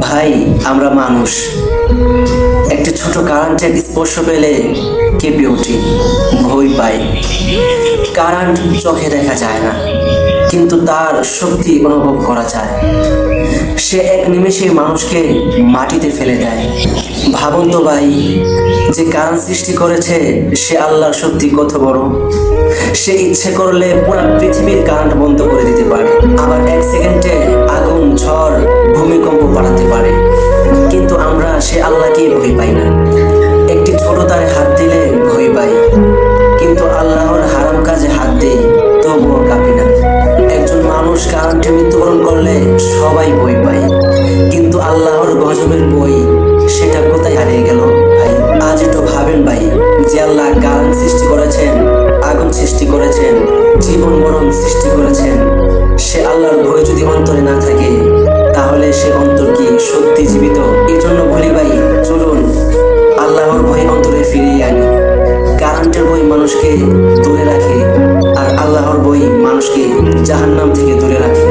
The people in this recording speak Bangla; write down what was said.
ভাই, আমরা মানুষ। একটা ছোট কারেন্টের স্পর্শ পেলে কেঁপে উঠি ভয় পাই কারেন্ট চোখে দেখা যায় না। কিন্তু তার শক্তি অনুভব করা যায়। সে এক নিমেষে মানুষকে মাটিতে ফেলে দেয়। ভাবুন তো ভাই, যে কারণ সৃষ্টি করেছে, সে আল্লাহর শক্তি কত বড়। সে ইচ্ছে করলে পুরো পৃথিবীর কারেন্ট বন্ধ করে দিতে পারে। আবার এক সেকেন্ডে আগুন, ঝড়, ভূমিকম্প পাঠাতে পারে। কিন্তু আমরা সে আল্লাহকে ভয় পাই না। মৃত্যুবরণ করলে সবাই বই পায়। কিন্তু আল্লাহর গজবের বই, সেটা কোথায় হারিয়ে গেল ভাই? আজ একটু ভাবেন ভাই, যে আল্লাহ গান সৃষ্টি করেছেন, আগুন সৃষ্টি করেছেন, জীবন মরণ সৃষ্টি করেছেন, সে আল্লাহর ভয় যদি অন্তরে না থাকে, তাহলে সে অন্তর কি সত্যি জীবিত? এই জন্য বলি ভাই, চলুন, আল্লাহর ভয় অন্তরে ফিরিয়ে আনি। কারেন্টের বই মানুষকে দূরে রাখে। বই মানুষকে জাহান্নাম থেকে দূরে রাখে।